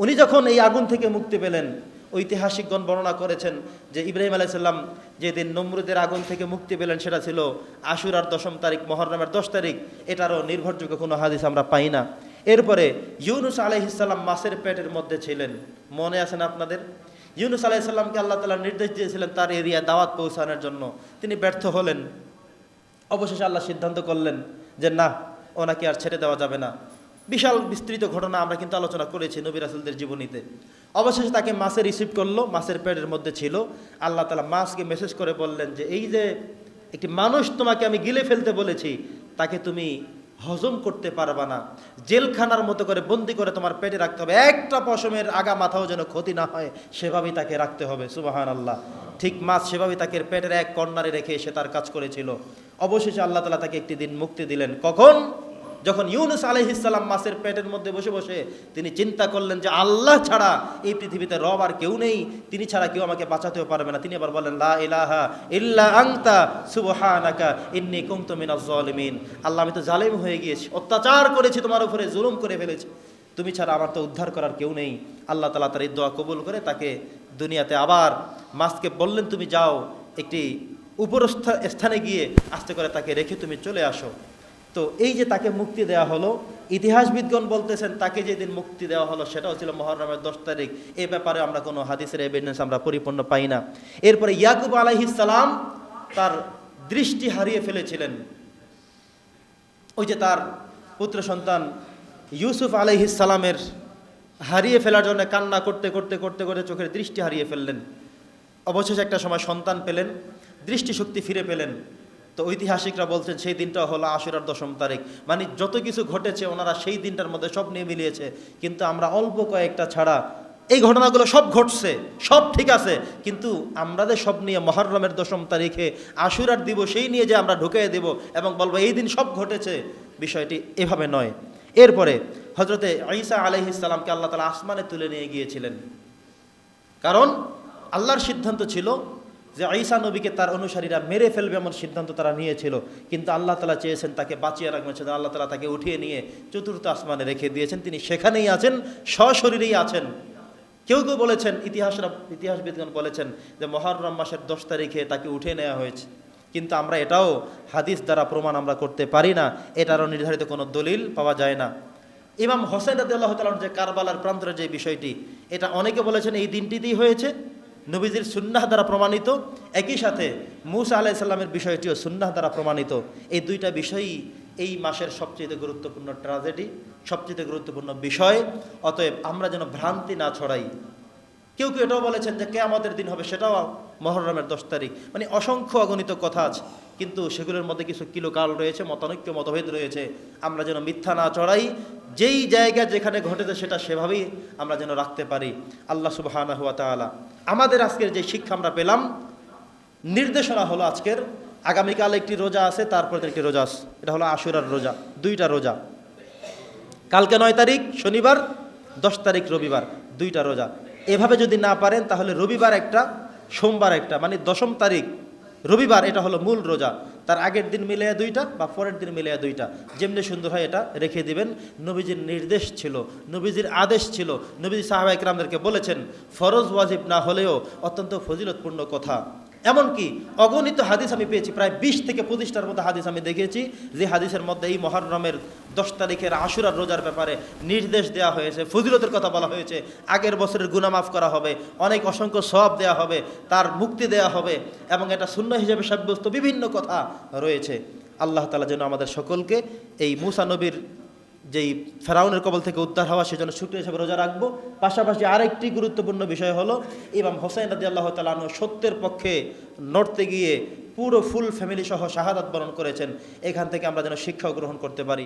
উনি যখন এই আগুন থেকে মুক্তি পেলেন, ঐতিহাসিকগণ বর্ণনা করেছেন যে ইব্রাহিম আলাইসাল্লাম যেদিন নমরুদের আগুন থেকে মুক্তি পেলেন, সেটা ছিল আশুরার দশম তারিখ, মহরমের দশ তারিখ। এটারও নির্ভরযোগ্য কোনো হাদিস আমরা পাই না। এরপরে ইউনুস আলাইহিসাল্লাম মাসের পেটের মধ্যে ছিলেন। মনে আছেন আপনাদের? ইউনুস আলাইসাল্লামকে আল্লাহ তালা নির্দেশ দিয়েছিলেন তার এরিয়া দাওয়াত পৌঁছানোর জন্য। তিনি ব্যর্থ হলেন। অবশেষে আল্লাহ সিদ্ধান্ত করলেন যে না, ওনাকে আর ছেড়ে দেওয়া যাবে না। বিশাল বিস্তৃত ঘটনা আমরা কিন্তু আলোচনা করেছি নবী রাসুলদের জীবনীতে। অবশেষে তাকে মাছে রিসিভ করল মাছের পেটের মধ্যে ছিল। আল্লাহ তালা মাছকে মেসেজ করে বললেন যে, এই যে একটি মানুষ তোমাকে আমি গিলে ফেলতে বলেছি, তাকে তুমি হজম করতে পারবা না। জেলখানার মতো করে বন্দি করে তোমার পেটে রাখতে হবে। একটা পশমের আগা মাথাও যেন ক্ষতি না হয়, সেভাবেই তাকে রাখতে হবে। সুবাহান আল্লাহ ঠিক মাছ সেভাবেই তাকে পেটের এক কর্নারে রেখে সে তার কাজ করেছিল। অবশেষে আল্লাহ তালা তাকে একটি দিন মুক্তি দিলেন। কখন? যখন ইউনুস আলহিসাল্লাম মাছের পেটের মধ্যে বসে বসে তিনি চিন্তা করলেন যে আল্লাহ ছাড়া এই পৃথিবীতে রব আর কেউ নেই, তিনি ছাড়া কেউ আমাকে বাঁচাতেও পারবে না। তিনি আবার বলেন লা ইলাহা ইল্লা আংতা সুবহানাকা, ইন্নী কুনতু মিনাজ জালিমিন আল্লাহ, আমি তো জালেম হয়ে গিয়েছি, অত্যাচার করেছি, তোমার উপরে জুলুম করে ফেলেছি। তুমি ছাড়া আমার তো উদ্ধার করার কেউ নেই। আল্লাহ তালা তার এই দোয়া কবুল করে তাকে দুনিয়াতে আবার মাছকে বললেন, তুমি যাও একটি উপরস্থ স্থানে গিয়ে আস্তে করে তাকে রেখে তুমি চলে আসো। তো এই যে তাকে মুক্তি দেওয়া হলো, ইতিহাসবিদগণ বলতেছেন তাকে যেদিন মুক্তি দেওয়া হলো সেটাও ছিল মহরমের দশ তারিখ। এ ব্যাপারে আমরা কোনো হাদিসের এভিডেন্স আমরা পরিপূর্ণ পাই না। এরপরে ইয়াকুব আলাইহিসালাম তার দৃষ্টি হারিয়ে ফেলেছিলেন। ওই যে তার পুত্র সন্তান ইউসুফ আলাইহিসালামের হারিয়ে ফেলার জন্য কান্না করতে করতে করতে করতে চোখের দৃষ্টি হারিয়ে ফেললেন। অবশেষে একটা সময় সন্তান পেলেন, দৃষ্টিশক্তি ফিরে পেলেন। তো ঐতিহাসিকরা বলছেন সেই দিনটা হলো আশুরার দশম তারিখ। মানে যত কিছু ঘটেছে, ওনারা সেই দিনটার মধ্যে সব নিয়ে মিলিয়েছে। কিন্তু আমরা অল্প কয়েকটা ছাড়া, এই ঘটনাগুলো সব ঘটছে, সব ঠিক আছে। কিন্তু আমাদের সব নিয়ে মহরমের দশম তারিখে আশুরার দিব সেই নিয়ে যে আমরা ঢুকিয়ে দেব এবং বলব, এই দিন সব ঘটেছে। বিষয়টি এভাবে নয়। এরপরে হজরতে ঈসা আলহিসাল্লামকে আল্লাহ তালা আসমানে তুলে নিয়ে গিয়েছিলেন। কারণ আল্লাহর সিদ্ধান্ত ছিল যে ঈসা নবীকে তার অনুসারীরা মেরে ফেলবে এমন সিদ্ধান্ত তারা নিয়েছিল। কিন্তু আল্লাহ তালা চেয়েছেন তাকে বাঁচিয়ে রাখবেন, সেজন্য আল্লাহ তালা তাকে উঠিয়ে নিয়ে চতুর্থ আসমানে রেখে দিয়েছেন। তিনি সেখানেই আছেন, সশরীরেই আছেন। কেউ কেউ বলেছেন, ইতিহাসরা ইতিহাসবিদগণ বলেছেন যে মহরম মাসের দশ তারিখে তাকে উঠে নেওয়া হয়েছে। কিন্তু আমরা এটাও হাদিস দ্বারা প্রমাণ আমরা করতে পারি না। এটারও নির্ধারিত কোনো দলিল পাওয়া যায় না। ইমাম হোসেন রাদি আল্লাহ তালার যে কারবালার প্রান্তরের যে বিষয়টি, এটা অনেকে বলেছেন এই দিনটিতেই হয়েছে। নবীজির সুন্নাহ দ্বারা প্রমাণিত। একই সাথে মুসা আলাইসাল্লামের বিষয়টিও সুন্নাহ দ্বারা প্রমাণিত। এই দুইটা বিষয়ই এই মাসের সবচেয়ে গুরুত্বপূর্ণ ট্রাজেডি, সবচেয়ে গুরুত্বপূর্ণ বিষয়। অতএব আমরা যেন ভ্রান্তি না ছড়াই। কেউ কেউ এটাও বলেছেন যে কেয়ামতের দিন হবে, সেটাও মহরমের দশ তারিখ। মানে অসংখ্য অগণিত কথা আছে, কিন্তু সেগুলোর মধ্যে কিছু কিলোকাল রয়েছে, মতানৈক্য, মতভেদ রয়েছে। আমরা যেন মিথ্যা না চড়াই যেই জায়গা যেখানে ঘটেছে সেটা সেভাবেই আমরা যেন রাখতে পারি। আল্লাহ তালা আমাদের আজকের যে শিক্ষা আমরা পেলাম, নির্দেশনা হলো আজকের। আগামীকাল একটি রোজা আছে তারপর একটি রোজা আছে। এটা হলো আশুরার রোজা, দুইটা রোজা। কালকে নয় তারিখ, শনিবার, দশ তারিখ, রবিবার, দুইটা রোজা। এভাবে যদি না পারেন, তাহলে রবিবার একটা, সোমবার একটা মানে দশম তারিখ, রবিবার, এটা হলো মূল রোজা। তার আগের দিন মিলাইয়া দুইটা বা পরের দিন মিলাইয়া দুইটা। যেমনি সুন্দর হয় এটা রেখে দিবেন। নবীজির নির্দেশ ছিল, নবীজির আদেশ ছিল। নবীজি সাহাবা ইকরামদেরকে বলেছেন, ফরজ ওয়াজিব না হলেও অত্যন্ত ফজিলতপূর্ণ কথা। এমনকি অগণিত হাদিস আমি পেয়েছি, প্রায় বিশ থেকে পঁচিশটার মতো হাদিস আমি দেখেছি, যে হাদিসের মধ্যে এই মহরমের দশ তারিখের আশুরার রোজার ব্যাপারে নির্দেশ দেওয়া হয়েছে, ফজিলতের কথা বলা হয়েছে, আগের বছরের গুণামাফ করা হবে, অনেক অসংখ্য সব দেওয়া হবে, তার মুক্তি দেওয়া হবে, এবং এটা শূন্য হিসেবে সাব্যস্ত বিভিন্ন কথা রয়েছে। আল্লাহ তালা যেন আমাদের সকলকে এই মুসা নবীর যেই ফেরাউনের কবল থেকে উদ্ধার হওয়া, সেজন্য শুক্র হিসেবে রোজা রাখব। পাশাপাশি আরেকটি গুরুত্বপূর্ণ বিষয় হলো, ইমাম হোসেন রাজি আল্লাহ তালানো সত্যের পক্ষে নড়তে গিয়ে পুরো ফুল ফ্যামিলি সহ শাহাদাত বরণ করেছেন। এখান থেকে আমরা যেন শিক্ষা গ্রহণ করতে পারি।